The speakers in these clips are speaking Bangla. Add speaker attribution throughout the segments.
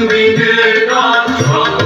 Speaker 1: সঙ্গীতের গান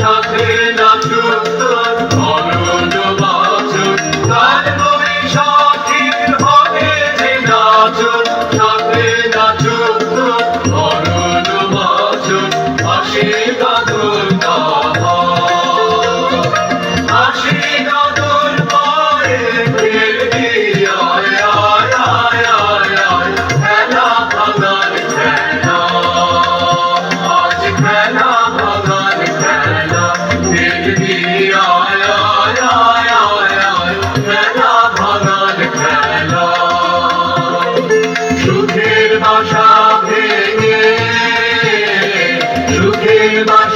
Speaker 1: সাথে সুখের বাসা ভেঙে সুখের বাসা